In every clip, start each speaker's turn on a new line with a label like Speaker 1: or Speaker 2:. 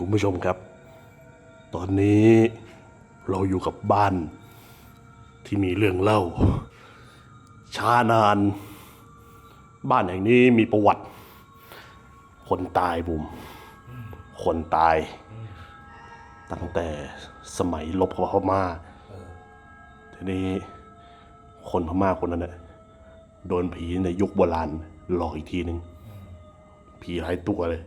Speaker 1: คุณผู้ชมครับ ตอนนี้เราอยู่กับบ้านที่มีเรื่องเล่า ช้านาน บ้านแห่งนี้มีประวัติ คนตายบุมคนตาย ตั้งแต่สมัยลบกับพม่าทีนี้คนพม่าคนนั้นน่ะโดนผีในยุคโบราณหลอกอีกทีหนึ่งผีหลายตัวเลย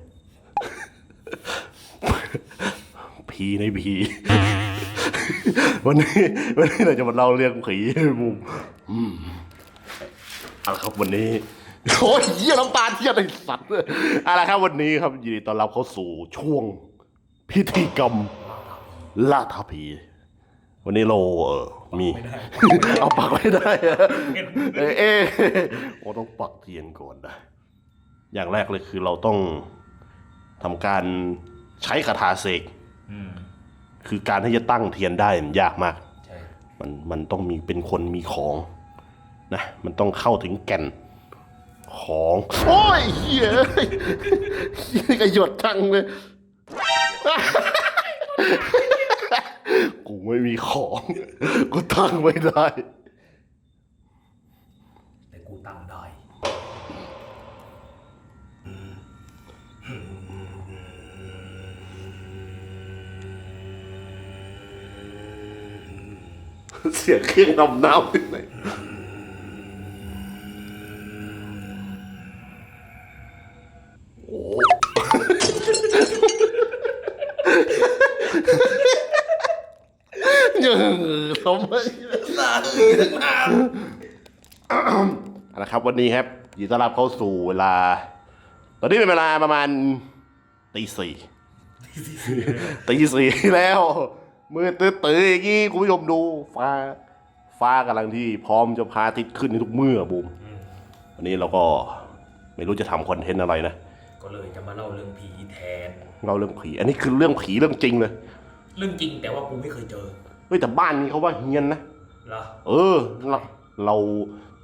Speaker 1: ผีในผีวันนี้วันนี้เราจะมาเล่าเรื่องผีให้มุมอืมเอาละครับวันนี้โอ้ยเยี่ยน้ำตาเทียนไอสัตว์เอาละครับวันนี้ครับยินดีต้อนรับเข้าสู่ช่วงพิธีกรรมล่าท้าผี วันนี้เราเออมี เอาปักไม่ได้ เอเอโอ้ต้องปักเทียนก่อนนะอย่างแรกเลยคือเราต้องทำการ ใช้คาถาเสก
Speaker 2: อืม
Speaker 1: คือการที่จะตั้งเทียนได้มันยากมาก
Speaker 2: ใช่
Speaker 1: มันมันต้องมีเป็นคนมีของนะมันต้องเข้าถึงแก่นของโอ้ยเฮียเฮียกระหยดจังเลย กูไม่มีของ กูตั้งไม่
Speaker 2: ได้
Speaker 1: เสียงเครื่องนำน้ำที่ไหนโอ้ยังทำไมเอาละครับวันนี้ครับยินดีต้อนรับเข้าสู่เวลา ตอนนี้เป็นเวลาประมาณตีสี่ตีสี่แล้ว มือตื้อตื้ออย่างงี้คุณผู้ชมดู ฟ้า ฟ้ากำลังที่พร้อมจะพาอาทิตย์ขึ้นในทุกเมื่อบูมวันนี้เราก็ไม่รู้จะทำคอนเทนต์อะไรนะ
Speaker 2: ก็เลยจะมาเล่าเรื่องผีแทน
Speaker 1: เราเรื่องผี อันนี้คือเรื่องผีเรื่องจริงเลย
Speaker 2: เรื่องจริงแต่ว่ากูไม่เคยเจอ
Speaker 1: เฮ้ยแต่บ้านนี้เขาว่าเฮียนนะ
Speaker 2: เหรอ
Speaker 1: เออเราเรา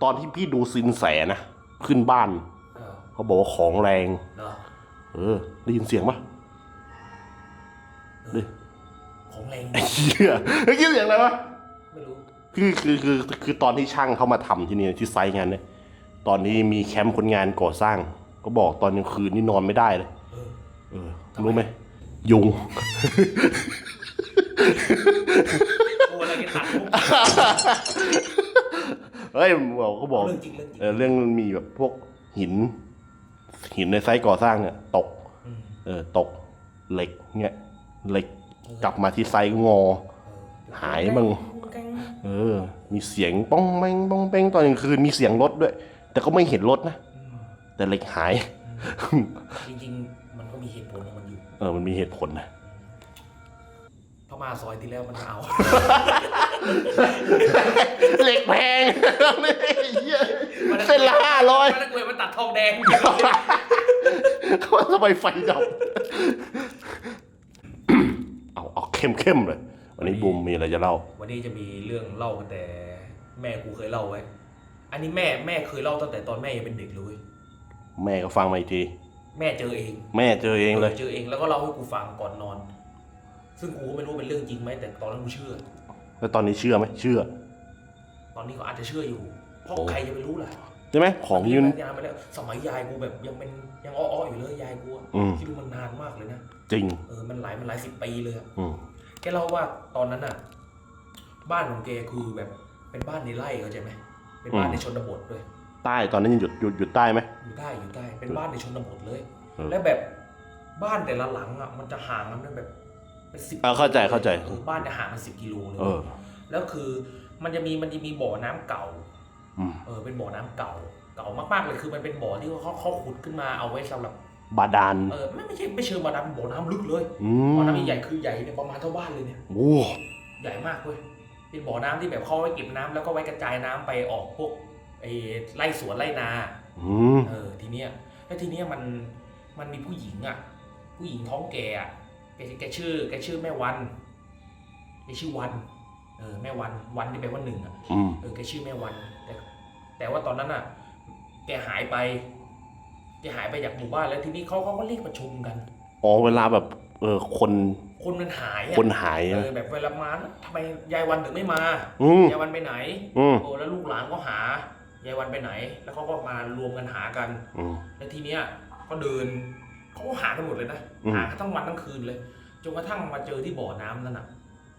Speaker 1: ตอนที่พี่ดูซินแสนะขึ้นบ้าน
Speaker 2: เออ
Speaker 1: เขาบอกว่าของแรง
Speaker 2: เหรอ
Speaker 1: เออ ได้ยินเสียงปะดิ
Speaker 2: ของแรง
Speaker 1: ไอ้เหี้ยได้ยินเสียงอะไรวะ
Speaker 2: ไม่รู้
Speaker 1: คือคือคือคือตอนที่ช่างเขามาทำที่นี่ที่ไซต์งานเนี่ยตอนนี้มีแคมป์คนงานก่อสร้าง ก็บอกตอนกลางคืนนี่นอนไม่ได้เลย
Speaker 2: เออ
Speaker 1: เออรู้ไหมยุง
Speaker 2: กูอะไรกันตัดมุก
Speaker 1: เฮ้ยบอกเขาบอก
Speaker 2: เรื่องจริงเรื่องจริง
Speaker 1: เออเรื่องมันมีแบบพวกหิน หินในไซต์ก่อสร้างเนี่ย ตก
Speaker 2: อืม
Speaker 1: เออตกเหล็กเนี่ยเหล็ก กลับมาที่ไซต์งอ หายมั่งเออ มีเสียงป้องแมงป้องแปงตอนกลางคืนมีเสียงรถด้วย แต่ก็ไม่เห็นรถนะ แต่เหล็กหาย
Speaker 2: จริงๆ มันก็มีเหตุผลของมันอยู่
Speaker 1: เออ มันมีเหตุผลนะ
Speaker 2: พม่าซอยที่แล้วมันเอา
Speaker 1: เหล็กแพงเส้นละห้าร้อย
Speaker 2: มันเลยมันตัดทองแดง
Speaker 1: เขาทำไมไฟดับเอาเอาเข้มเข้มๆเลย วันนี้บูมมีอะไรจะเล่า
Speaker 2: วันนี้จะมีเรื่องเล่าตั้งแต่แม่กูเคยเล่าไว้ อันนี้แม่แม่เคยเล่าตั้งแต่ตอนแม่ยังเป็นเด็กเลยเว้ย
Speaker 1: แม่ก็ฟังมาอีกที
Speaker 2: แม่เจอเอง
Speaker 1: แม่เจอเองเลย
Speaker 2: เจอเองแล้วก็เล่าให้กูฟังก่อนนอน ซึ่งกูก็ไม่รู้เป็นเรื่องจริงไหมแต่ตอนนั้นกูเชื่อ
Speaker 1: แล้วตอนนี้เชื่อไหมเชื่อ
Speaker 2: ตอนนี้ก็อาจจะเชื่ออยู่ เพราะ
Speaker 1: โอ้
Speaker 2: ใครจะไปรู้ล่ะ
Speaker 1: ใช่ไหมของยืน
Speaker 2: ยายไปแล้วสมัยยายกูแบบยังเป็นยังอ้อๆอยู่เลยยายกูอะ
Speaker 1: อืม
Speaker 2: คิดดูมันนานมากเลยนะ
Speaker 1: จริง
Speaker 2: เออมันหลายมันหลายสิบปีเลยอะ
Speaker 1: อืม
Speaker 2: แกเล่าว่าตอนนั้นอะ บ้านของแกคือแบบเป็นบ้านในไร่เข้าใจไหมเป็นบ้านในชนบทด้วย
Speaker 1: ใต้ตอนนั้นยังหยุดหยุดหยุดใต้ไหม
Speaker 2: อยู่ใต้อยู่ใต้เป็นบ้านในชนบทเลย
Speaker 1: เออ
Speaker 2: และแบบบ้านแต่ละหลังอะมันจะห่างกันแบบเป็นสิบ
Speaker 1: เออเข้าใจเข้าใจ
Speaker 2: ออบ้านจะห่างกันสิบกิโลเลย
Speaker 1: เออ
Speaker 2: แล้วคือมันจะมีมันจะมีบ่อน้ำเก่า
Speaker 1: อืม
Speaker 2: เออเป็นบ่อน้ำเก่า เก่ามากๆเลยคือมันเป็นบ่อที่เขาเขาขุดขึ้นมาเอาไว้สำหรับบา
Speaker 1: ดาล
Speaker 2: เออไม่ไม่ใช่ไม่เชิงบ่อน้ำเป็นบ่อน้ำลึกเลย
Speaker 1: อื
Speaker 2: บ่อ
Speaker 1: ม
Speaker 2: น้ำใหญ่ๆคือใหญ่เนี่ยประมาณเท่าบ้านเลยเนี่ย
Speaker 1: โอ้
Speaker 2: ใหญ่มากเว้ยเป็นบ่อน้ำที่แบบเขาเอาไว้เก็บน้ำแล้วก็ไว้กระจายน้ำไปออกพวกไอ้ไร่สวนไร่นา
Speaker 1: อืม
Speaker 2: เออทีเนี้ยแล้วทีเนี้ยมันมันมีผู้หญิงอะ ผู้หญิงท้องแก่อะแกแกชื่อแกชื่อแม่วันแกชื่อวัน เออแม่วันวันที่แปลว่าหนึ่งอะ
Speaker 1: อืม
Speaker 2: เออแกชื่อแม่วัน แต่แต่ว่าตอนนั้นอะ แกหายไป แกหายไปจากหมู่บ้านแล้วทีนี้เขาเขาก็เรียกประชุมกัน
Speaker 1: อ๋อเวลาแบบเออคน
Speaker 2: คนมันหายอะ
Speaker 1: คนหาย
Speaker 2: เอ
Speaker 1: อะ
Speaker 2: อแบบเวลามาทำไมยายวันถึงไม่มา
Speaker 1: อืม
Speaker 2: ยายวันไปไหน
Speaker 1: อืม
Speaker 2: โอ้แล้วลูกหลานก็หายายวันไปไหน แล้วเขาก็มารวมกันหากัน
Speaker 1: อืม
Speaker 2: แล้วทีเนี้ยก็เดินเขาก็หากันหมดเลยนะ
Speaker 1: อืม
Speaker 2: หาทั้งวันทั้งคืนเลยจนกระทั่งมาเจอที่บ่อน้ำนั่นน่ะ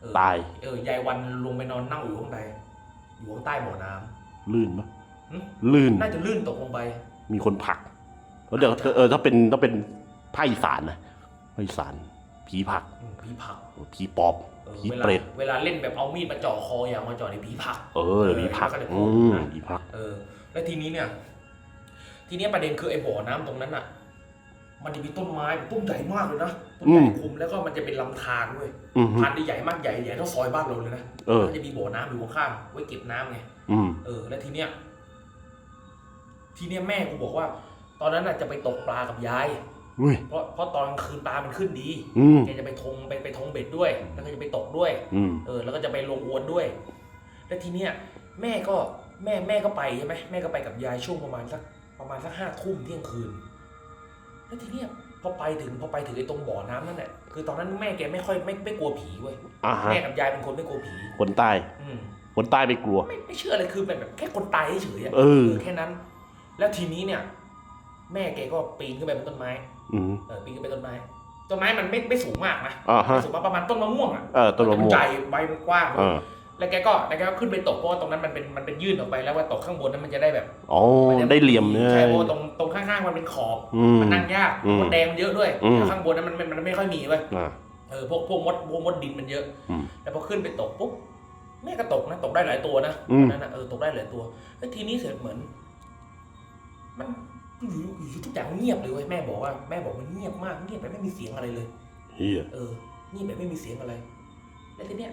Speaker 2: เออ
Speaker 1: ตาย
Speaker 2: เออยายวันลงไปนอนเน่าอยู่ข้างในอยู่ข้างใต้บ่อน้ำ
Speaker 1: ลื่นปะ
Speaker 2: หึ
Speaker 1: ลื่น
Speaker 2: น่าจะลื่นตกลงไป
Speaker 1: มีคนผลักแล้วเดี๋ยวเออถ้าเป็นถ้าเป็นภาคอีสานนะภาคอีสานผีผลัก
Speaker 2: อืมผีผลัก
Speaker 1: ผีปอบ
Speaker 2: เออ
Speaker 1: ผี
Speaker 2: เวลา
Speaker 1: เปรต
Speaker 2: เวลาเล่นแบบเอามีดมาจ่อคออย่างมาจ่อในผีผลัก
Speaker 1: เออผีผลัก
Speaker 2: เออแล้วก็เลย
Speaker 1: อื
Speaker 2: พูด
Speaker 1: ม
Speaker 2: นะ
Speaker 1: ผีผลัก
Speaker 2: เออ แล้วทีนี้เนี่ย ทีเนี้ยประเด็นคือไอ้บ่อน้ำตรงนั้นอะ มันจะมีต้นไม้ต้นใหญ่มากเลยนะต้นใหญ่คุมแล้วก็มันจะเป็นลำธารด้วย
Speaker 1: อืม
Speaker 2: พันธุ์ใหญ่มากใหญ่ใหญ่เท่าซอยบ้านเราเลยนะ
Speaker 1: เออ
Speaker 2: มันจะมีบ่อน้ำอยู่ข้างๆไว้เก็บน้ำไง
Speaker 1: อืม
Speaker 2: เออ แล้วทีเนี้ย ทีเนี้ยแม่กูบอกว่า ตอนนั้นน่ะจะไปตกปลากับยาย
Speaker 1: อุ้ย
Speaker 2: เพราะเพราะตอนกลางคืนปลามันขึ้นดี
Speaker 1: อืม
Speaker 2: แกจะไปทงไปไปทงเบ็ดด้วย แล้วก็จะไปตกด้วย
Speaker 1: อืม
Speaker 2: เออแล้วก็จะไปลงอวนด้วย แล้วทีเนี้ยแม่ก็แม่แม่ก็ไปใช่ไหมแม่ก็ไปกับยายช่วงประมาณสักประมาณสักห้าทุ่มเที่ยงคืน แล้วทีเนี้ยพอไปถึงพอไปถึงไอ้ตรงบ่อน้ำนั่นแหละคือตอนนั้นแม่แกไม่ค่อยไม่ไม่กลัวผีเว้ย
Speaker 1: อ่าฮะ
Speaker 2: แม่กับยายเป็นคนไม่กลัวผี
Speaker 1: คนใต้
Speaker 2: อืม
Speaker 1: คนใต้ไม่กลัว
Speaker 2: ไม่ไม่เชื่อเลยคือเป็นแบบแค่คนตายเฉยๆอะ
Speaker 1: เออ
Speaker 2: แค่นั้น แล้วทีนี้เนี่ย แม่แกก็ปีนขึ้นไปบนต้นไม้
Speaker 1: อืม
Speaker 2: เออปีนขึ้นไปต้นไม้ต้นไม้มันไม่ไม่สูงมากนะ
Speaker 1: อ่าฮะ
Speaker 2: ไม่สูงมากประมาณต้นมะม่วงอะ
Speaker 1: เออต้นมะม่วง
Speaker 2: ใหญ่ใบมันกว้าง
Speaker 1: เออ
Speaker 2: แล้วแกก็แล้วแกก็ขึ้นไปตกเพราะว่าตรงนั้นมันเป็นมันเป็นยื่นออกไปแล้วว่าตกข้างบนนั้นมันจะได้แบบ
Speaker 1: อ๋อได้เหลี่ยมเนี่ย
Speaker 2: ใช่เพราะว่าตรงตรงข้างๆมันเป็นขอบ
Speaker 1: อืม
Speaker 2: มันนั่งยาก
Speaker 1: อืม
Speaker 2: มดแดงมันเยอะด้วย
Speaker 1: อืม
Speaker 2: แต่ข้างบนนั้นมันมันมันไม่ค่อยมีเว้ย
Speaker 1: อ่า
Speaker 2: เออพวกพวกมดพวกมดดินมันเยอะ
Speaker 1: อืม
Speaker 2: แล้วพอขึ้นไปตกปุ๊บแม่ก็ตกนะตกได้หลายตัวนะ
Speaker 1: อืม
Speaker 2: ตอนนั้นนะเออตกได้หลายตัวแล้วทีนี้เสร็จเหมือน มันอยู่อยู่ทุกอย่างเงียบเลยเว้ยแม่บอกว่าแม่บอกมันเงียบมากเงียบแบบไม่มีเสียงอะไรเลย
Speaker 1: เฮีย
Speaker 2: เออเงียบแบบไม่มีเสียงอะไร แล้วทีเนี้ย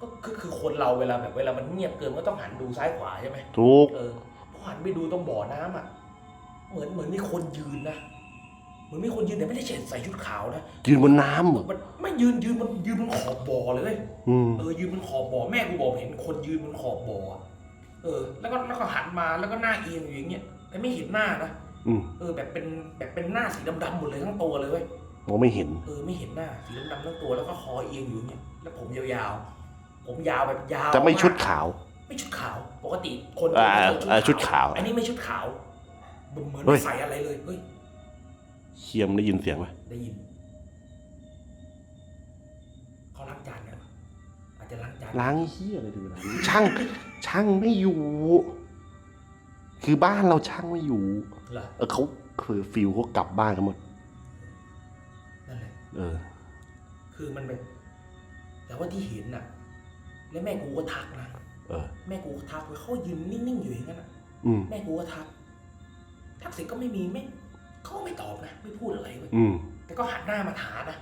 Speaker 2: ก็คือคือคนเราเวลาแบบเวลามันเงียบเกินก็ต้องหันดูซ้ายขวาใช่ไหม
Speaker 1: ทุก
Speaker 2: เออพอหันไปดูตรงบ่อน้ำอะ เหมือนเหมือนมีคนยืนนะเหมือนมีคนยืนแต่ไม่ได้ใส่ชุดขาวนะ
Speaker 1: ยืนบนน้ำ
Speaker 2: มันไม่ยืนยืนมันยืนบนขอบบ่อเลยเว้ย
Speaker 1: อืม
Speaker 2: เออยืนบนขอบบ่อแม่กูบอกเห็นคนยืนบนขอบบ่ออะเออ แล้วก็แล้วก็หันมาแล้วก็หน้าเอียงอยู่อย่างเงี้ย แต่ไม่เห็นหน้านะ
Speaker 1: อืม
Speaker 2: เออแบบเป็นแบบเป็นหน้าสีดำๆหมดเลยทั้งตัวเลยเว้ย
Speaker 1: มองไม่เห็น
Speaker 2: เออไม่เห็นหน้าสีดำๆทั้งตัวแล้วก็คอเอียงอยู่อย่างเงี้ยแล้วผมยาวๆ ผมยาวแบบยาว
Speaker 1: จะไม่ชุดา
Speaker 2: ก
Speaker 1: ขาว
Speaker 2: ไม่ชุดขาว ปกติคน
Speaker 1: อ่า
Speaker 2: จะใส่
Speaker 1: อ่าชุดขาว
Speaker 2: อันนี้ไม่ชุดขาวเหมือนเหมือน
Speaker 1: เฮ้
Speaker 2: ไม่
Speaker 1: ย
Speaker 2: ใส่อะไรเลยเฮ้ย
Speaker 1: เคียมได้ยินเสียงไหม
Speaker 2: ได้ยินเขาล้างจานเนี่ยอาจจะล้างจาน
Speaker 1: ล้างเฮียอะไรดูนะช่าง ช่างไม่อยู่ คือบ้านเราช่างไม่อยู่
Speaker 2: เหรอ
Speaker 1: เออเขาคือฟิลเขากลับบ้านกันหมด
Speaker 2: นั่นแหละ
Speaker 1: เออ
Speaker 2: คือมันแบบแต่ว่าที่เห็นน่ะ แล้วแม่กูก็ทักนะ
Speaker 1: เออ
Speaker 2: แม่กูก็ทักเลยเขายืนนิ่งๆอยู่อย่างนั้นน่ะ
Speaker 1: อืม
Speaker 2: แม่กูก็ทัก ทักเสร็จก็ไม่มีไม่เขาก็ไม่ตอบนะ ไม่พูดอะไรเลย
Speaker 1: อืม
Speaker 2: แต่ก็หันหน้ามาหานะ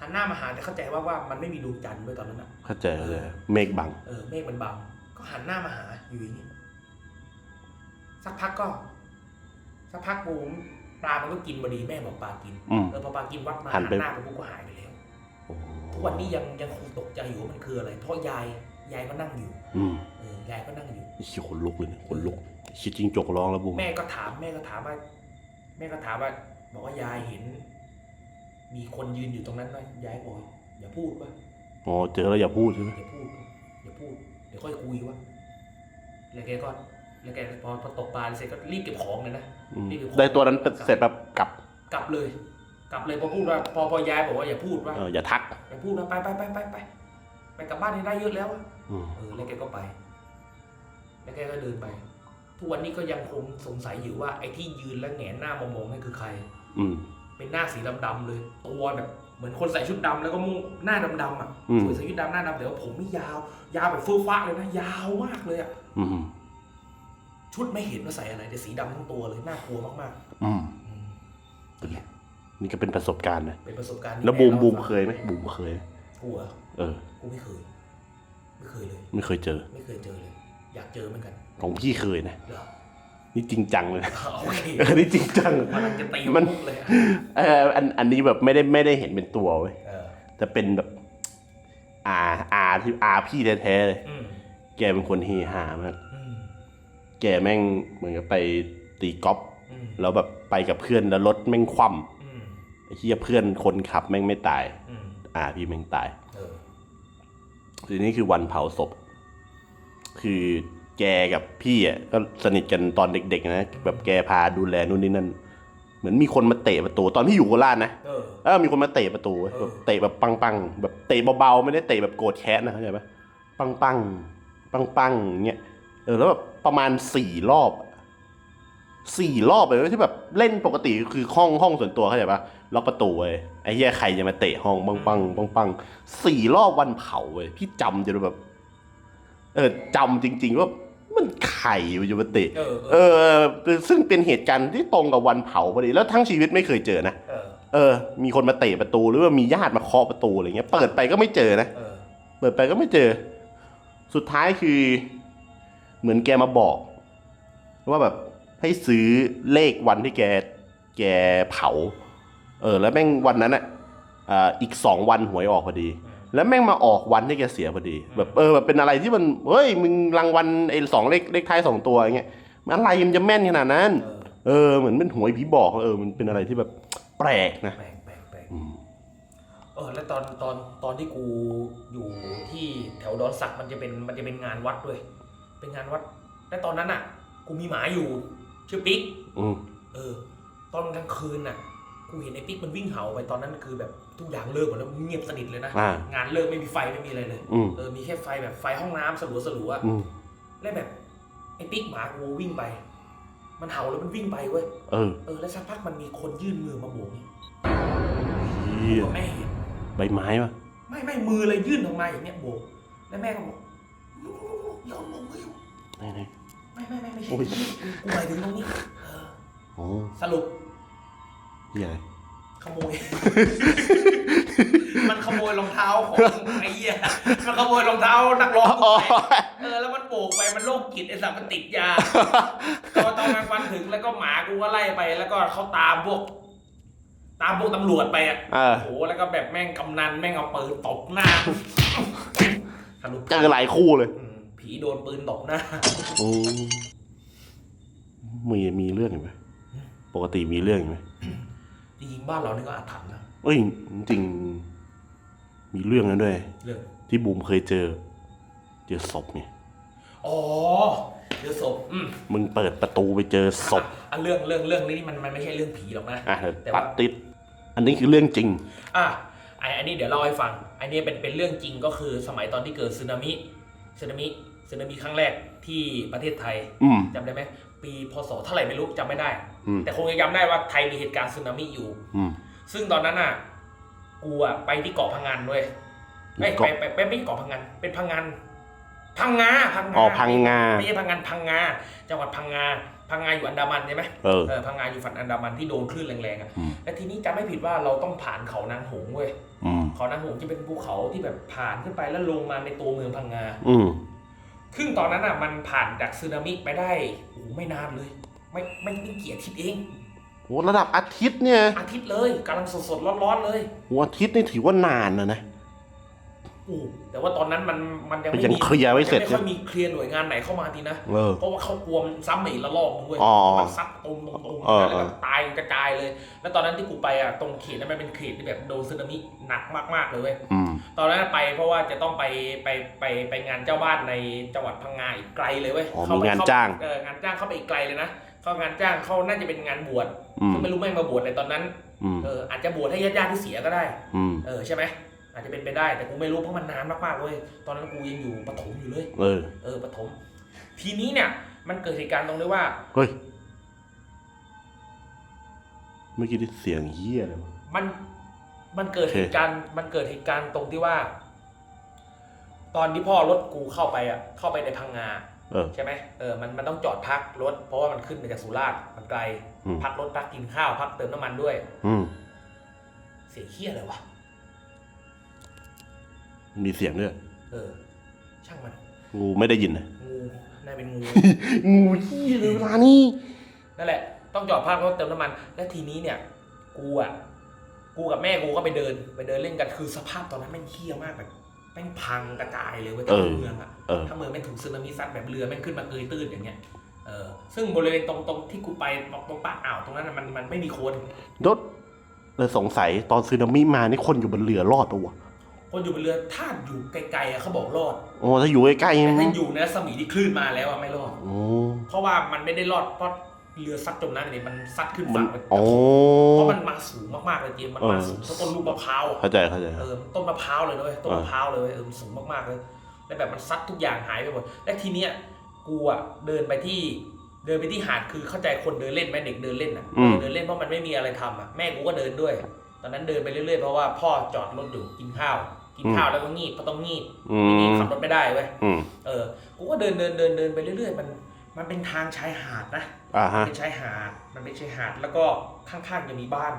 Speaker 2: หันหน้ามาหาแต่เข้าใจว่าว่ามันไม่มีดวงจันทร์ด้วยตอนนั้นน่ะ
Speaker 1: เข้าใจเลย เมฆบัง
Speaker 2: เออเมฆมันบังก็หันหน้ามาหาอยู่อย่างนี้ สักพักก็ สักพักปูมปลามันก็กินพอดีแม่บอกปลากิน
Speaker 1: อืม
Speaker 2: เออพอปลากินวัดมา
Speaker 1: หั
Speaker 2: หั
Speaker 1: น
Speaker 2: น
Speaker 1: ไป
Speaker 2: หน้าไปปุ๊บก็หายไปแล้ว
Speaker 1: โอ้โห
Speaker 2: ทุกวันนี้ยังยังคงตกใจอยู่ว่ามันคืออะไร เพราะยายยายก็นั่งอยู่
Speaker 1: อืม
Speaker 2: เออยายก็นั่งอยู่
Speaker 1: เฮียขนลุกเลยเนี่ยขนลุกชิดจริงจกร้องแล้วบุ้ม
Speaker 2: แม่ก็ถามแม่ก็ถามว่า แม่ก็ถามว่า บอกว่ายายเห็น มีคนยืนอยู่ตรงนั้นไหมยายบอกอย่าพูดว่า
Speaker 1: อ๋อเจอแล้วอย่าพูดใช่ไหม
Speaker 2: อย่าพูด อย่าพูด เดี๋ยวค่อยคุยว่าแล้วแกก็ แล้วแกพอพอตกปลาเสร็จก็รีบเก็บของเลยนะ
Speaker 1: อืม
Speaker 2: นี่คือ
Speaker 1: ได้ตัวนั้นเสร็จแบบกลับ
Speaker 2: กลับเลย กลับเลยพอพูดว่าพอพอยายบอกว่าอย่าพูดว่า
Speaker 1: เอออย่าทัก
Speaker 2: อย่าพูดนะไปไปไปไปไปไปกลับบ้านนี่ได้เยอะแล้วอะ
Speaker 1: อืม
Speaker 2: เออแล้วแกก็ไป แล้วแกก็เดินไปทุกวันนี้ก็ยังคงสงสัยอยู่ว่าไอ้ที่ยืนแล้วแหงนหน้ามามองนั่นคือใคร
Speaker 1: อืม
Speaker 2: เป็นหน้าสีดำๆเลยตัวแบบเหมือนคนใส่ชุดดำแล้วก็มุ่งหน้าดำๆอะ
Speaker 1: อืม
Speaker 2: สวยใส่ชุดดำหน้าดำแต่ว่าผมไม่ยาว ยาวแบบเฟื่อฟ้าเลยนะ ยาวมากเลยอะ
Speaker 1: อืม
Speaker 2: ชุดไม่เห็นว่าใส่อะไรแต่สีดำทั้งตัวเลยน่ากลัวมาก
Speaker 1: อืม
Speaker 2: ๆอืม
Speaker 1: นี่ก็เป็นประสบการณ์นะ
Speaker 2: เป็นประสบการณ์ที่
Speaker 1: แล้วบูม
Speaker 2: ม่
Speaker 1: บูม
Speaker 2: ล่า
Speaker 1: เคยไหมบูมเคยไหม
Speaker 2: กลัว
Speaker 1: เออ
Speaker 2: กูไม่เคย ไม่เคยเลย
Speaker 1: ไม่เคยเจอ
Speaker 2: ไม่เคยเจอเลย อยากเจอเหมือนกัน
Speaker 1: ของพี่เคยนะ
Speaker 2: เหรอ
Speaker 1: นี่จริงจังเลยนะ
Speaker 2: โอเค
Speaker 1: เออนี่จริงจัง
Speaker 2: มันจะตี
Speaker 1: มัน
Speaker 2: มุกเลยอะ
Speaker 1: เอออันอันนี้แบบไม่ได้ไม่ได้เห็นเป็นตัวเว้ย
Speaker 2: เออ
Speaker 1: แต่เป็นแบบอาอาที่อาพี่แท้ๆเลย
Speaker 2: อืม
Speaker 1: แกเป็นคนเฮฮามาก
Speaker 2: อืม
Speaker 1: แกแม่งเหมือนกับไปตีกอล์ฟ
Speaker 2: อืม
Speaker 1: แล้วแบบไปกับเพื่อนแล้วรถแม่งคว่
Speaker 2: อืมำ
Speaker 1: ไอ้เฮียเพื่อนคนขับแม่งไม่ตาย
Speaker 2: อืม
Speaker 1: อ่าพี่แม่งตาย
Speaker 2: เออ
Speaker 1: ทีนี้คือวันเผาศพ คือแกกับพี่อะก็สนิทกันตอนเด็ก ๆ นะแบบแกพาดูแลนู่นนี่นั่น เหมือนมีคนมาเตะประตู ตอนที่อยู่โคราชนะ
Speaker 2: เออ
Speaker 1: เออมีคนมาเตะประตูเว้ย
Speaker 2: เออ
Speaker 1: แบบเตะแบบปังๆแบบเตะเบาๆไม่ได้เตะแบบโกรธแค้นนะเข้าใจปะปังปังปังปังๆอย่างเงี้ยเออแล้วแบบประมาณสี่รอบอะสี่รอบเลยที่แบบเล่นปกติคือห้องห้องส่วนตัวเข้าใจปะล็อกประตูเว้ยไอ้เหี้ยใครจะมาเตะห้องปังปังปังปังสี่รอบวันเผาเว้ยพี่จำจนแบบ เออจำจริง ๆ ว่ามันไข่มันจะมาเตะ
Speaker 2: เออ
Speaker 1: เออ ซึ่งเป็นเหตุการณ์ที่ตรงกับวันเผาพอดีแล้วทั้งชีวิตไม่เคยเจอนะ
Speaker 2: เออ
Speaker 1: เออ มีคนมาเตะประตูหรือว่ามีญาติมาเคาะประตูอะไรเงี้ย เปิดไปก็ไม่เจอนะ
Speaker 2: เออ
Speaker 1: เปิดไปก็ไม่เจอ สุดท้ายคือ เหมือนแกมาบอก ว่าแบบให้ซื้อเลขวันที่แกแกเผา เออ แล้วแม่งวันนั้นอะอ่าอีกสองวันหวยออกพอดี แล้วแม่งมาออกวันที่แกเสียพอดี แบบเออแบบเป็นอะไรที่มันเฮ้ยมึงรางวัลไอ้สองเลขเลขท้ายสองตัวอย่างเงี้ยมันอะไรมันจะแม่นขนาดนั้น
Speaker 2: เออ
Speaker 1: เออเหมือนเป็นหวยผีบอกเออมันเป็นอะไรที่แบบแปลกนะ
Speaker 2: แปลกแปลกแปลก
Speaker 1: อืม
Speaker 2: เออแล้วตอนตอนตอนที่กูอยู่ที่แถวดอนสักมันจะเป็นมันจะเป็นงานวัดด้วย เป็นงานวัดและตอนนั้นอะ กูมีหมาอยู่ ชื่อปิ๊ก
Speaker 1: อืม
Speaker 2: เออ ตอนกลางคืนน่ะ กูเห็นไอ้ปิ๊กมันวิ่งเห่าไปตอนนั้นคือแบบทุกอย่างเลิกหมดแล้วเงียบสนิทเลยนะ
Speaker 1: อ่า
Speaker 2: งานเลิกไม่มีไฟไม่มีอะไรเลย
Speaker 1: อืม
Speaker 2: เออ มีแค่ไฟแบบไฟห้องน้ำสลัวสลัวๆอะ
Speaker 1: อืม
Speaker 2: แล้วแบบไอ้ปิ๊กหมากูวิ่งไป มันเห่าแล้วมันวิ่งไปเว้ย
Speaker 1: เออ
Speaker 2: เออ แล้วสักพักมันมีคนยื่นมือมาโบกนี่
Speaker 1: เฮีย
Speaker 2: แม่เห็น
Speaker 1: ใบไม้ปะ
Speaker 2: ไม่ไม่มือเลยยื่นออกมาอย่างเนี้ยโบก แล้วแม่ก็บอก ยอมลงไม่อยู่
Speaker 1: ไหนไหน
Speaker 2: ไม่ไม่ไม่ไม่ใช่
Speaker 1: โอ้ย
Speaker 2: กูหมายถึงตรงนี้เออ
Speaker 1: โอ้
Speaker 2: สรุป
Speaker 1: เฮียอะไร
Speaker 2: ขโมย มันขโมยรองเท้าของไอ้เหี้ยมันขโมยรองเท้านักร้องกู
Speaker 1: อ๋อ
Speaker 2: ไปเออแล้วมันโบกไปมันโรคจิตไอ้สัตว์มันติดยาพอตอนกลางวันถึงแล้วก็หมากูก็ไล่ไป แล้วก็เขาตามพวก ตามพวกตำรวจไปอะ
Speaker 1: เออ
Speaker 2: โอ้โหแล้วก็แบบแม่งกำนันแม่งเอาปืนตบหน้าสรุป
Speaker 1: เจอหลายคู่เลย
Speaker 2: อืม ผีโดนปืนตบหน้า
Speaker 1: โอ้มีมีเรื่องอีกไหมปกติมีเรื่องอีกไหม
Speaker 2: จริงๆบ้านเรานี่ก็อาถรรพ์นะ
Speaker 1: เอ้ยจริงๆมีเรื่องนั้นด้วย
Speaker 2: เรื่อง
Speaker 1: ที่บูมเคยเจอ เจอศพไง
Speaker 2: อ๋อเดี๋ยวศพอืม
Speaker 1: มึงเปิดประตูไปเจอศพ
Speaker 2: อะเรื่องเรื่องเรื่องนี้มันมันไม่ใช่เรื่องผีหรอกนะ
Speaker 1: อะ
Speaker 2: แต่
Speaker 1: ตั
Speaker 2: ว่า
Speaker 1: ดติด อันนี้คือเรื่องจริง
Speaker 2: อะไออันนี้เดี๋ยวเล่าให้ฟังอันนี้เป็นเป็นเรื่องจริงก็คือสมัยตอนที่เกิดสึนามิสึนามิ สึนามิครั้งแรกที่ประเทศไทย
Speaker 1: อืม
Speaker 2: จำได้ไหมปีพศเท่าไหร่ไม่รู้จำไม่ได้
Speaker 1: อืม
Speaker 2: แต่คงจะจำได้ว่าไทยมีเหตุการณ์สึนามิอยู่
Speaker 1: อืม
Speaker 2: ซึ่งตอนนั้นอะกูอะไปที่เกาะพังงานด้วยไม่ไป
Speaker 1: เกาะ
Speaker 2: ไปไปไม่ใช่เกาะพังงานเป็นพังงานพังงาพังงา
Speaker 1: อ๋อพังงา
Speaker 2: ไม่ใช่พังงานพังงาจังหวัดพังงาพังงาอยู่อันดามันใช่ไหม
Speaker 1: เออ
Speaker 2: เออพังงาอยู่ฝั่งอันดามันที่โดนคลื่นแรงๆอะ
Speaker 1: อืม
Speaker 2: และทีนี้จำไม่ผิดว่าเราต้องผ่านเขานางหงส์เว้ย
Speaker 1: อืม
Speaker 2: เขานางหงส์จะเป็นภูเขาที่แบบผ่านขึ้นไปแล้วลงมาในตัวเมืองพังงา
Speaker 1: อืม
Speaker 2: ซึ่งตอนนั้นอะมันผ่านจากสึนามิไปได้โอ้โหไม่นานเลย ไม่ไม่ไม่กี่อาทิตย์เอง
Speaker 1: โหระดับอาทิตย์เนี่ย
Speaker 2: อาทิตย์เลยกำลังสดๆร้อนๆเลย
Speaker 1: โหอาทิตย์นี่ถือว่านานนะนะ
Speaker 2: โอ้แต่ว่าตอนนั้นมันมันยังไม่
Speaker 1: ยัง
Speaker 2: มี
Speaker 1: เคลียร์ไม่เสร็จ
Speaker 2: ยังไม่ค่อยมีเคลียร์หน่วยงานไหนเข้ามาทีนะ
Speaker 1: เออ
Speaker 2: เพราะว่าเขากลัวมันซ้ำมาอีกระลอกนึงเว้ย
Speaker 1: อ๋อ
Speaker 2: มันซัดตุมตุมตุม
Speaker 1: เออ
Speaker 2: แล้วก็ตายกระจายเลย แล้วตอนนั้นที่กูไปอะตรงเขตนั้นมันเป็นเขตที่แบบโดนสึนามิหนักมากๆเลยเว้ย
Speaker 1: อืม
Speaker 2: ตอนนั้นไปเพราะว่าจะต้องไปไปไปไปงานเจ้าบ้านในจังหวัดพังงาอีกไกลเลยเว้ย
Speaker 1: อ๋อ
Speaker 2: เข้
Speaker 1: มี
Speaker 2: ไป
Speaker 1: งานจ้าง
Speaker 2: เอองานจ้างเข้าไปอีกไกลเลยนะเข้างานจ้างเขาน่าจะเป็นงานบวช
Speaker 1: อืม
Speaker 2: ซึ่งไม่รู้แม่งมาบวชในตอนนั้น
Speaker 1: อืม
Speaker 2: เอออาจจะบวชให้ญาติญาติๆที่เสียก็ได้
Speaker 1: อืม
Speaker 2: เออใช่ไหมอาจจะเป็นไปได้แต่กูไม่รู้เพราะมันนานมากๆเว้ยตอนนั้นกูยังอยู่ปฐมอยู่เลย
Speaker 1: เออ
Speaker 2: เออปฐมทีนี้เนี่ย มันเกิดเหตุการณ์ตรงที่ว่า
Speaker 1: เฮ้ยเมื่อกี้ได้เสียงเฮียอะไรวะ
Speaker 2: มัน มันเกิด
Speaker 1: โอเค
Speaker 2: เหตุการณ์มันเกิดเหตุการณ์ตรงที่ว่า ตอนที่พ่อรถกูเข้าไปอะ เข้าไปในพังงา
Speaker 1: เออ
Speaker 2: ใช่ไหมเออมันมันต้องจอดพักรถ เพราะว่ามันขึ้นมาจากสุราษฎร์มันไกล
Speaker 1: อืม
Speaker 2: พักรถพักกินข้าวพักเติมน้ำมันด้วย
Speaker 1: อืม
Speaker 2: เสียงเฮี้ยอะไรวะ
Speaker 1: มีเสียงด้วย
Speaker 2: เออ ช่างมัน
Speaker 1: งูไม่ได้ยินนะ
Speaker 2: งูน่าเป็นงู
Speaker 1: งูเฮียเวลานี้
Speaker 2: นั่นแหละ ต้องจอดพักรถเติมน้ำมัน และทีนี้เนี่ย กูอะ กูกับแม่กูก็ไปเดิน ไปเดินเล่นกันคือสภาพตอนนั้นแม่งเฮี้ยมากแบบแม่งพังกระจายเลยเว้ยทั้งเมืองอะ
Speaker 1: เออ
Speaker 2: ถ้าเมืองแม่งถูกสึนามิซัดแบบเรือแม่งขึ้นมาเกยตื้นอย่างเงี้ยเออซึ่งบริเวณตรงตรงที่กูไปตรงตรงปากอ่าวตรงนั้นน่ะมันมันไม่มีคน
Speaker 1: รถเลยสงสัยตอนซึนามิมานี่คนอยู่บนเรือรอดปะวะ
Speaker 2: คนอยู่บนเรือถ้าอยู่ไกลๆอะเขาบอกรอด
Speaker 1: โอ้ถ้าอยู่ใกล้ๆ
Speaker 2: แต่
Speaker 1: ยัง
Speaker 2: ถ้าอยู่ในรัศมีที่คลื่นมาแล้วอะไม่รอด
Speaker 1: โอ้
Speaker 2: เพราะว่ามันไม่ได้รอดเพราะ เรือซัดจมน้ำเนี่ยมันซัดขึ้น
Speaker 1: มั
Speaker 2: ฝั่
Speaker 1: น
Speaker 2: งมัน
Speaker 1: โอ้
Speaker 2: เพราะมันมาสูงมากๆเลยเจมส์มันมา
Speaker 1: เออ
Speaker 2: สูงเท่าต้นลูกมะพร้าวอะ
Speaker 1: เข้าใจเข้าใจ
Speaker 2: เออต้นมะพร้าวเลยนะเว้ยต้นมะพร้าวเลยเว้ยเออมันสูงมากๆเลยแล้วแบบมันซัดทุกอย่างหายไปหมดและทีเนี้ยกูอะเดินไปที่เดินไปที่หาดคือเข้าใจคนเดินเล่นไหมเด็กเดินเล่นอะ
Speaker 1: อืม
Speaker 2: เดินเล่นเพราะมันไม่มีอะไรทำอะแม่กูก็เดินด้วย ตอนนั้นเดินไปเรื่อยๆเพราะว่าพ่อจอดรถอยู่กินข้าว กินข้าวแล้วก็งีบเพราะต้องงีบ
Speaker 1: อื
Speaker 2: ไม่งีบ
Speaker 1: ม
Speaker 2: ขับรถไม่ได้เว้ย
Speaker 1: อืม
Speaker 2: เออกูก็เดินเดินเดินเดินไปเรื่อยๆ มันมันเป็นทางชายหาดนะ
Speaker 1: อ่าฮะ
Speaker 2: เป็นชายหาดมันเป็นชายหาดแล้วก็ข้างๆจะมีบ้าน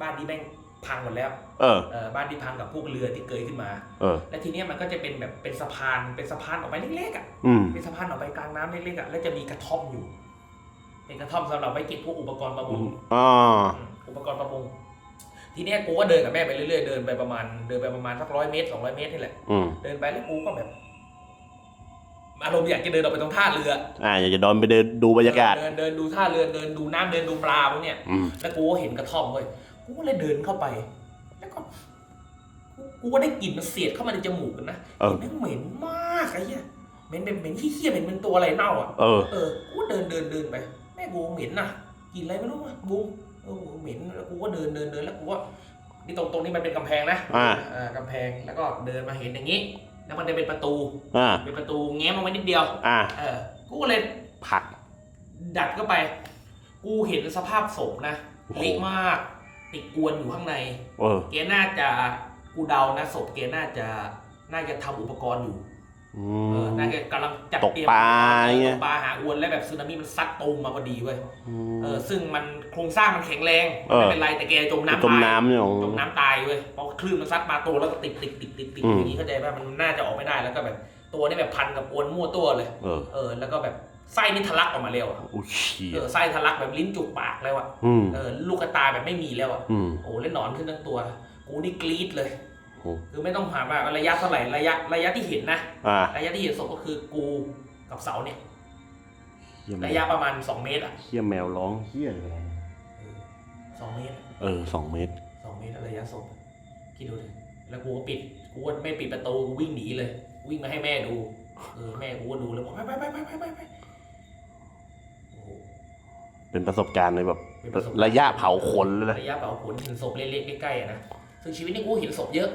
Speaker 2: บ้านที่แม่งพังหมดแล้ว
Speaker 1: เออ
Speaker 2: เออบ้านที่พังกับพวกเรือที่เกยขึ้นมา
Speaker 1: เออ
Speaker 2: และทีเนี้ยมันก็จะเป็นแบบเป็นสะพานเป็นสะพานออกไปเล็กๆอะ
Speaker 1: อืม
Speaker 2: เป็นสะพานออกไปกลางน้ำเล็กๆอะแล้วจะมีกระท่อมอยู่ เป็นกระท่อมสำหรับไว้เก็บพวกอุปกรณ์ประมง
Speaker 1: อ่า
Speaker 2: อืมอุปกรณ์ประมง ทีเนี้ยกูก็เดินกับแม่ไปเรื่อยๆ เดินไปประมาณ เดินไปประมาณสักร้อยเมตรสองร้อยเมตรนี่แหละ
Speaker 1: อืม
Speaker 2: เดินไปแล้วกูก็แบบ อารมณ์อยากจะเดินออกไปตรงท่าเรือ
Speaker 1: อ่าอยากจะดอนไปเดินดูบรรยากาศ
Speaker 2: เดินเดินดูท่าเรือเดินดูน้ำเดินดูปลาพวกเนี้ย
Speaker 1: อืม
Speaker 2: แล้วกูก็เห็นกระท่อมเว้ยกูก็เลยเดินเข้าไป แล้วก็กูกูก็ได้กลิ่นมันเสียดเข้ามาในจมูกกันนะ
Speaker 1: เออ
Speaker 2: กลิ่นแม่งเหม็นมากไอ้เหี้ยเหม็นแบบเหม็นขี้เหี้ยเหม็นเป็นตัวอะไรเน่าอะ
Speaker 1: เออ
Speaker 2: เออ กูก็เดินเดินเดินไป แม่กูเหม็นน่ะกลินอะไรไม่รู้อะบูมเออเหม็น แล้วกูก็เดินเดินเดินแล้วกูก็นี่ตรงตรงนี้มันเป็นกำแพงนะ
Speaker 1: อ่า
Speaker 2: อ่า กำแพง แล้วก็เดินมาเห็นอย่างนี้ แล้วมันจะเป็นประตู
Speaker 1: อ่า
Speaker 2: เป็นประตูแง้มออกมานิดเดียว
Speaker 1: อ่า
Speaker 2: เออ กูก็เลย
Speaker 1: ผัก
Speaker 2: ดัดเข้าไป กูเห็นสภาพศพนะ
Speaker 1: โอ้โห
Speaker 2: เล็กมากติดกวนอยู่ข้างใน
Speaker 1: เออ
Speaker 2: แกน่าจะกูเดานะศพแกน่าจะน่าจะทำอุปกรณ์อยู่
Speaker 1: อื
Speaker 2: เออ
Speaker 1: ม
Speaker 2: น่าจะกำลังจัด
Speaker 1: ตก
Speaker 2: เตรียม
Speaker 1: ปลา
Speaker 2: เออ
Speaker 1: เงี้
Speaker 2: ต
Speaker 1: ย
Speaker 2: กปลาหาอวนแล้วแบบสึนามิมันซัดตูมมาพอดีเว้ย
Speaker 1: ม
Speaker 2: เออซึ่งมันโครงสร้างมันแข็งแรง
Speaker 1: เออ
Speaker 2: ไม่เป็นไรแต่แกจมน้ำ
Speaker 1: จม
Speaker 2: ตาย
Speaker 1: น้ำเนี่ย
Speaker 2: จมน้ำตายเว้ย เพราะคลื่นมันซัดมาตัวแล้วก็ติดติดติดติดติด
Speaker 1: อืม
Speaker 2: อย่างนี้เข้าใจป่ะมันน่าจะออกไม่ได้แล้วก็แบบตัวนี่แบบพันกับอวนมั่วตัวเลย
Speaker 1: เออ
Speaker 2: เออ แล้วก็แบบไส้นี่ทะลักออกมาเร็วอะ
Speaker 1: อุ้ยเชี่
Speaker 2: เอยอไส้ทะลักแบบลิ้นจุกปากแล้วอะ
Speaker 1: อืม
Speaker 2: เออลูกกระตาแบบไม่มีแล้วอะ
Speaker 1: อืม
Speaker 2: โอ้เล่นหนอนขึ้นทั้งตัว กูนี่กรี๊ดเลย
Speaker 1: โอ้
Speaker 2: คือไม่ต้องถามว่าระยะเท่าไหร่ระยะระยะที่เห็นนะ
Speaker 1: อ่า
Speaker 2: ระยะที่เห็นศพก็คือกูกับเสาเนี่ย
Speaker 1: เฮียแม
Speaker 2: ระยะ
Speaker 1: ว
Speaker 2: ประมาณสองเมตรอะ
Speaker 1: เฮียแมวร้องเฮียอะไร
Speaker 2: สองเมตร
Speaker 1: เออสองเมตร
Speaker 2: สองเมตรระยะศพคิดดูเลยแล้วกูก็ปิดกูก็ไม่ปิดประตูกูวิ่งหนีเลย วิ่งมาให้แม่ดูเออแม่กูก็ดูแล้วบอกไปไปไปไปไปไปไปโอ้โห
Speaker 1: เป็นประสบการณ์เลยแบบ
Speaker 2: เป็นประสบการณ์
Speaker 1: ระยะเผาขนเลยนะ
Speaker 2: ระยะเผาขนเห็นศพเล็กๆใกล้ๆอะนะ ซึ่งชีวิตนี้กูเห็นศพเยอะ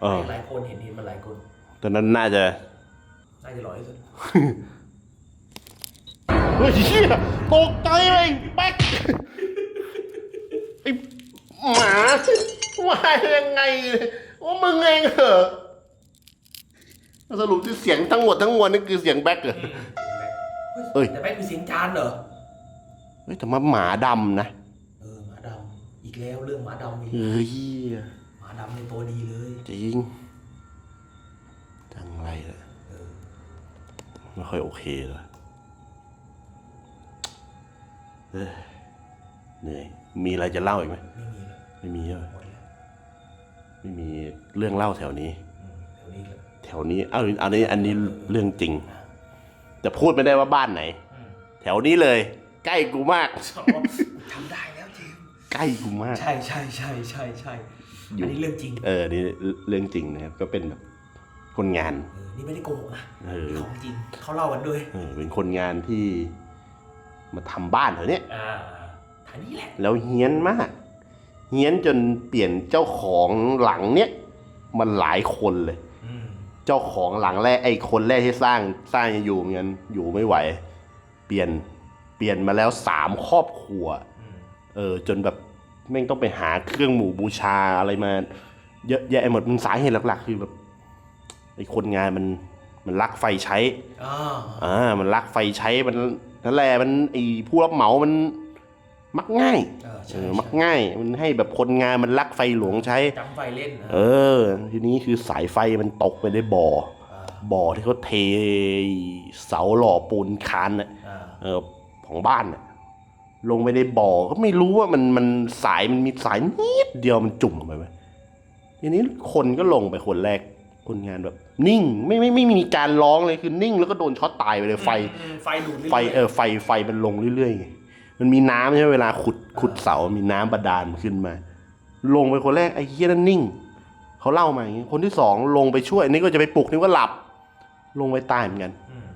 Speaker 1: เออ
Speaker 2: หลายคนเห็นเห็นมาหลายคน
Speaker 1: ตอนนั้นน่าจะ
Speaker 2: น่าจะร้อยที่สุด
Speaker 1: เฮ้ยเฮียตกใจเลยแป๊กไอหมาว่ายังไงว่ามึงเองเหรอสรุปที่เสียงทั้งหมดทั้งมวลนี่คือเสียงแบ็กเหรอเอ้ย
Speaker 2: แต่แม่งมีเสียงจานเหรอ
Speaker 1: เฮ้ยแต่มาหมาดำนะ
Speaker 2: เออหมาดำอีกแล้วเรื่องหมาดำอีก
Speaker 1: เฮ้ย
Speaker 2: หมา ดำในตัวดีเลย
Speaker 1: จริงจังไรเลย
Speaker 2: เออ
Speaker 1: ไม่ค่อยโอเคเลยเอ้ยเหนื่อยมีอะไรจะเล่าอีกไหม
Speaker 2: ไม่มีเลย
Speaker 1: ไม่มีใช่ไหม
Speaker 2: หมดแล้ว
Speaker 1: ไม่มีเรื่องเล่าแถวนี้
Speaker 2: อืมเดี๋ยวนี้เลย
Speaker 1: แถวนี้ เอ้าอันนี้อันนี้เรื่องจริง แต่พูดไม่ได้ว่าบ้านไหน
Speaker 2: อืม
Speaker 1: แถวนี้เลย ใกล้กูมาก
Speaker 2: อ๋อทำได้แล้วเจมส์
Speaker 1: ใกล้กูมาก
Speaker 2: ใช่ใช่ใช่ใช่ใช่
Speaker 1: อยู่
Speaker 2: อันนี้เรื่องจริง
Speaker 1: เออนี่เรื่องจริงนะครับ ก็เป็นแบบคนงาน
Speaker 2: เออนี่ไม่ได้โกหกนะ
Speaker 1: เออ
Speaker 2: ของจริงเขาเล่ากันด้วย
Speaker 1: เออเป็นคนงานที่มาทำบ้านแถวเนี้ย
Speaker 2: อ่าทางนี้แหละ
Speaker 1: แล้วเฮี้ยนมาก เฮี้ยนจนเปลี่ยนเจ้าของหลังเนี้ยมันหลายคนเลย
Speaker 2: อืม
Speaker 1: เจ้าของหลังแรกไอ้คนแรกที่สร้างสร้างยังอยู่เหมือนกันอยู่ไม่ไหว เปลี่ยนเปลี่ยนมาแล้วสามครอบครัว
Speaker 2: อืม
Speaker 1: เออจนแบบ แม่งต้องไปหาเครื่องหมู่บูชาอะไรมา เยอะแยะหมดมันสาเหตุหลัก ๆ คือแบบไอ้คนงานมันมันลักไฟใช้
Speaker 2: อ่า
Speaker 1: อ่ามันลักไฟใช้มันนั่นแหละมันไอ้ผู้รับเหมามันมักง่าย
Speaker 2: เออ
Speaker 1: เอ
Speaker 2: ใช่
Speaker 1: อ
Speaker 2: ใช่
Speaker 1: มักง่าย มันให้แบบคนงานมันลักไฟหลวงใช้
Speaker 2: จำไฟเล่น
Speaker 1: เออ ทีนี้คือสายไฟมันตกไปในบ่อ
Speaker 2: อ่า
Speaker 1: บ่อที่เขาเทเสาหล่อปูนคานน่ะ
Speaker 2: อ่า
Speaker 1: เออของบ้านน่ะ ลงไปในบ่อก็ไม่รู้ว่ามันมันสายมันมีสายนิดเดียวมันจุ่มไปไหมทีนี้คนก็ลงไปคนแรกคนงานแบบ นิ่งไม่ไม่ไม่ไม่มีการร้องเลยคือนิ่ง แล้วก็โดนช็อตตายไปเลยไฟ
Speaker 2: อืมไฟดูดรื่ยๆ
Speaker 1: ไฟเออไฟไฟมันลงเรื่อยๆไงมันมีน้ำใช่ไหมเวลาขุดขุดเสา มีน้ำบาดาลขึ้นมา ลงไปคนแรกไอ้เฮียนั่นนิ่งเขาเล่ามาอย่างงี้คนที่สองลงไปช่วยอันนี่ก็จะไปปลุกนี่ก็หลับ ลงไปตายเหมือนกัน
Speaker 2: อืม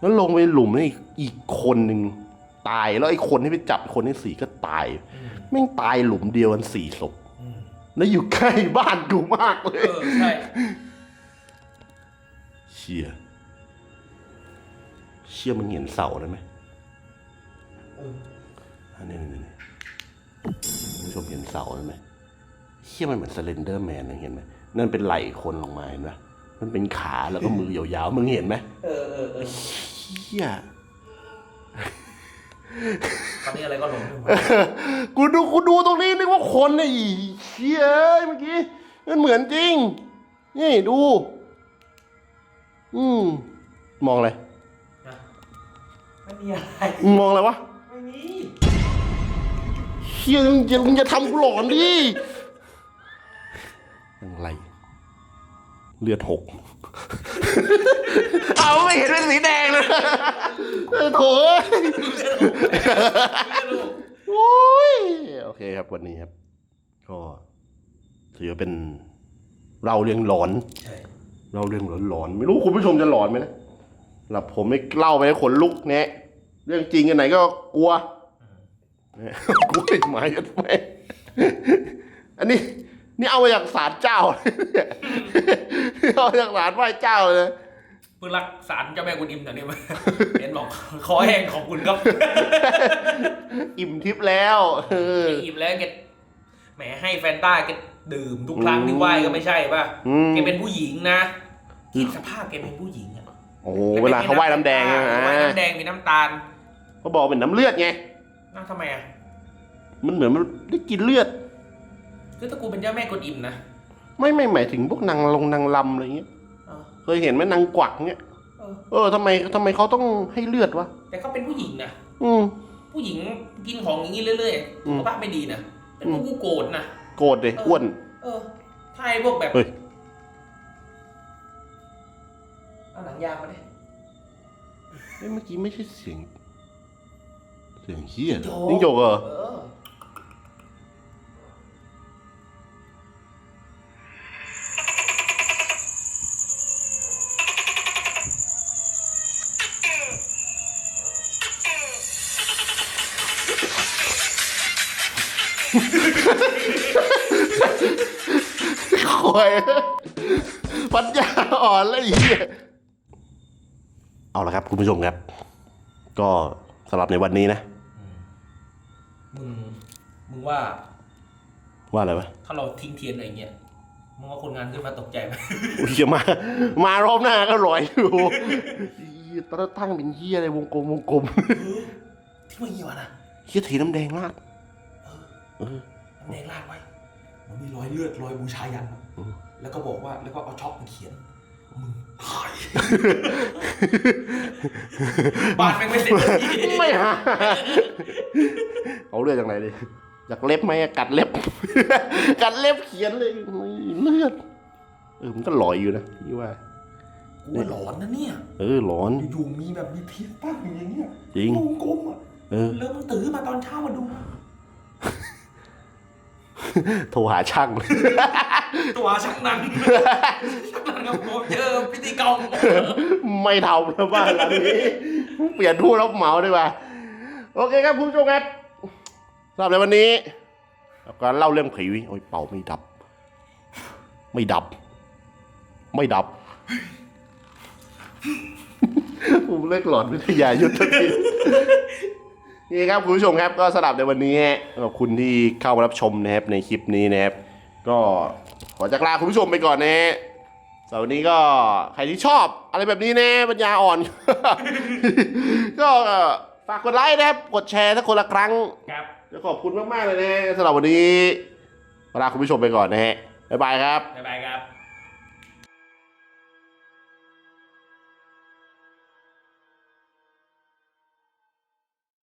Speaker 1: แล้วลงไปหลุมนี่อีกอีกคนหนึ่ง ตาย แล้วไอ้คนที่ไปจับคนที่สี่ก็ตาย
Speaker 2: อืม
Speaker 1: แม่งตายหลุมเดียวกันสี่ศพ
Speaker 2: อืม
Speaker 1: แล้วอยู่ใกล้บ้านกูมากเล
Speaker 2: เอยอใช่
Speaker 1: เชี่ยเชี่ยมึงเห็นเสาได้ไหม
Speaker 2: เออ
Speaker 1: อันนี้นี่นี่คุณผู้ชมเห็นเสาได้ไหมเชี่ยมันเหมือนสเลนเดอร์แมนเห็นไหมนั่นเป็นไหล่คนลงมาเห็นไหมมันเป็นขาแล้วก็มือยาวๆ มึงเห็นไหม
Speaker 2: เออเออเออ
Speaker 1: เชี่ย
Speaker 2: ตอนนี้อะไรก็หลงไปหมด
Speaker 1: กูดูกูดูตรงนี้นึกว่าคนไอ้เชี่ยเอ้ยเมื่อกี้มันเหมือนจริง นี่ดู อืมมองอะไร
Speaker 2: นะไม่มีอะไร
Speaker 1: มึงมองอะไรวะ
Speaker 2: ไม่มี
Speaker 1: เชี่ยมึงจะมึงจะทำกูหลอนดิอะไร เลือดหก เอาไม่เห็นเป็นสีแดงเลยเออโถเอ้ย
Speaker 2: ไม่รู้
Speaker 1: โอ้ยโอเคครับวันนี้ครับ ก็ถือว่าเป็นเราเรื่องหลอน
Speaker 2: ใช่
Speaker 1: เราเรื่องหลอนๆไม่รู้คุณผู้ชมจะหลอนไหมนะสำหรับผมไม่เล่าไปขนลุกแนะเรื่องจริงอันไหนก็กลัวเนี่ยกลัวไอ้หมายัดแม่อันนี้ นี่เอามาจากศาลเจ้าเอามาจากศาลไหว้เจ้าเลย
Speaker 2: เพื่อรักษาเจ้าแม่กุนอิมแต่นี่ยมาเห็นบอกคอแห้งขอบคุณครับ
Speaker 1: อิ่มทิพย์แล้วเออ
Speaker 2: อิ่มแล้วแกแหมให้แฟนต้าแกดื่มทุกครั้งที่ไหว้ก็ไม่ใช่ป่ะแกเป็นผู้หญิงนะคิดสภาพแกเป็นผู้หญิงอะ
Speaker 1: โอ้เวลาเขาไหว้น้ำแดง
Speaker 2: อ่า
Speaker 1: อะ
Speaker 2: ไหว้น้ำแดงมีน้ำตาล
Speaker 1: เขาบอกเป็นน้ำเลือดไง
Speaker 2: น่าทำไมอะ
Speaker 1: มันเหมือนมันได้กินเลือด
Speaker 2: คือถ้ากูเป็นเจ้าแม่กุนอิมนะ
Speaker 1: ไม่ไม่หมายถึงพวกนางลงนางลำอะไรเงี้ย
Speaker 2: เออ
Speaker 1: เคยเห็นไหมนางกวักเงี้ย
Speaker 2: เออ
Speaker 1: เออทำไมทำไมเขาต้องให้เลือดวะ
Speaker 2: แต่เขาเป็นผู้หญิงนะ
Speaker 1: อืม
Speaker 2: ผู้หญิงกินของอย่างนี้เรื่อยๆ
Speaker 1: อื
Speaker 2: สุ
Speaker 1: ม
Speaker 2: ขภาพไม่ดีนะเป็นพวกกูโกรธนะ
Speaker 1: โกรธเลย
Speaker 2: เออ
Speaker 1: อ้วน
Speaker 2: เออถ้าไอ้พวกแบบ
Speaker 1: เฮ้ย
Speaker 2: เอาหนังยางมาดิ
Speaker 1: เอ้ยเมื่อกี้ไม่ใช่เสียง เสียงเฮีย
Speaker 2: โจ
Speaker 1: นิ่งโจกเหรอ
Speaker 2: เออ
Speaker 1: ครับคุณผู้ชมครับ ก็สำหรับในวันนี้นะ
Speaker 2: มึง มึงว่า
Speaker 1: ว่าอะไรวะ
Speaker 2: ถ้าเราทิ้งเทียนอะไรเงี้ย มึงว่าคนงานขึ้นมาตกใจไหม
Speaker 1: เฮียมา มารอบหน้าก็ลอยอยู่เหี้ยตอนนั้นตั้งเป็นเฮียอะไรวงกลมวงกลม
Speaker 2: ที่มึงเหี้ยวะนะ
Speaker 1: เฮียถีน้ำแดงราดเออ
Speaker 2: น้ำแดงลาดไว้ มันมีรอยเลือดรอยบูชายันอะ
Speaker 1: อืม
Speaker 2: แล้วก็บอกว่าแล้วก็เอาช็อกมาเขียนมึงตาย บานแม่งไม่เสร็จสักที
Speaker 1: ไม่ฮะเอาเลือดจากไหนเลยอยากเล็บไหมอะกัดเล็บ กัดเล็บเขียนเลยไม่เลือดเออมันก็หลอยอยู่นะพี่ว่า
Speaker 2: กูว่าหลอนนะเนี่ย
Speaker 1: เออหลอน
Speaker 2: อยู่ๆมีแบบมีเทียนตั้งอย่างเงี้ย
Speaker 1: จริง
Speaker 2: วงกลมอะ
Speaker 1: เออ
Speaker 2: แล้วมึงตื่นมาตอนเช้ามาดู
Speaker 1: โทรหาช่าง
Speaker 2: ตัวช่างนั้นช่างนั้นกับผมเจอพิธีกรรม
Speaker 1: ไม่ทำแล้วบ้านหลังนี้เปลี่ยนผู้รับเหมาดีกว่าโอเคครับคุณผู้ชมครับสำหรับในวันนี้การเล่าเรื่องผีโอ้ยเป่าไม่ดับ ไม่ดับ ไม่ดับ ผมเลิกหลอนวิทยายุทธที นี่ครับคุณผู้ชมครับก็สำหรับในวันนี้ฮะขอบคุณที่เข้ามารับชมนะครับในคลิปนี้นะครับ ก็ขอจากลาคุณผู้ชมไปก่อนนะฮะสำหรับวันนี้ก็ใครที่ชอบอะไรแบบนี้นะปัญญาอ่อน ก็ฝากกดไลค์นะครับกดแชร์ถ้าคนละครั้ง
Speaker 2: ครับ
Speaker 1: จะขอบคุณมากๆเลยนะสำหรับวันนี้ลาคุณผู้ชมไปก่อนนะฮะบ๊ายบายครับ
Speaker 2: บ๊ายบายครับ